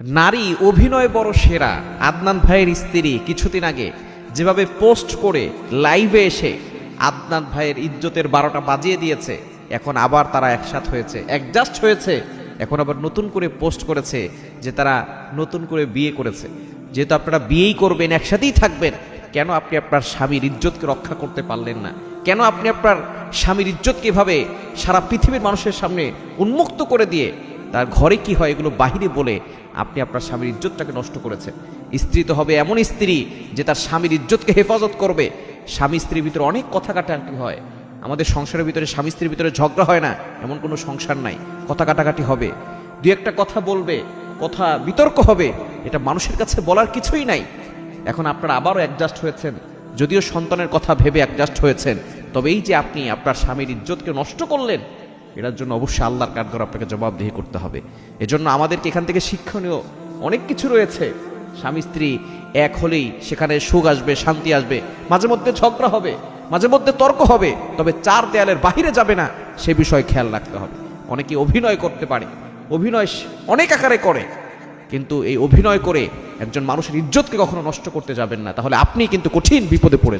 নারী অভিনয় বড় সেরা। আদনান ভাইয়ের স্ত্রী কিছুদিন আগে যেভাবে পোস্ট করে লাইভে এসে আদনান ভাইয়ের ইজ্জতের বারোটা বাজিয়ে দিয়েছে, এখন আবার তারা একসাথ হয়েছে। অ্যাডজাস্ট হয়েছে, এখন আবার নতুন করে পোস্ট করেছে যে তারা নতুন করে বিয়ে করেছে। যেহেতু আপনারা বিয়েই করবেন, একসাথেই থাকবেন, কেন আপনি আপনার স্বামীর ইজ্জতকে রক্ষা করতে পারলেন না? কেন আপনি আপনার স্বামীর ইজ্জতকে এভাবে সারা পৃথিবীর মানুষের সামনে উন্মুক্ত করে দিয়ে তার ঘরে কি হয় এগুলো বাহিরে বলে আপনি আপনার স্বামীর ইজ্জতটাকে নষ্ট করেছেন। স্ত্রী তো হবে এমন স্ত্রী যে তার স্বামীর ইজ্জতকে হেফাজত করবে। স্বামী স্ত্রীর ভিতরে অনেক কথা কাটাকাটি হয়। আমাদের সংসারের ভিতরে স্বামী স্ত্রীর ভিতরে ঝগড়া হয় না, এমন কোনো সংসার নাই। কথা কাটাকাটি হবে। দু একটা কথা বলবে, কথা বিতর্ক হবে, এটা মানুষের কাছে বলার কিছুই নাই। এখন আপনারা আবারও অ্যাডজাস্ট হয়েছেন। যদিও সন্তানের কথা ভেবে অ্যাডজাস্ট হয়েছেন, তবে এই যে আপনি আপনার স্বামীর ইজ্জতকে নষ্ট করলেন এটার জন্য অবশ্যই আল্লাহর কাঠগড় আপনাকে জবাবদিহি করতে হবে। এজন্য আমাদেরকে এখান থেকে শিক্ষণীয় অনেক কিছু রয়েছে। স্বামী, স্ত্রী এক হলেই সেখানে সুখ আসবে, শান্তি আসবে, মাঝে মধ্যে ঝগড়া হবে, মাঝে মধ্যে তর্ক হবে, তবে চার দেয়ালের বাহিরে যাবে না, সে বিষয়ে খেয়াল রাখতে হবে। অনেকে অভিনয় করতে পারে, অভিনয় অনেক আকারে করে, কিন্তু এই অভিনয় করে একজন মানুষের ইজ্জতকে কখনো নষ্ট করতে যাবেন না। তাহলে আপনি কিন্তু কঠিন বিপদে পড়ে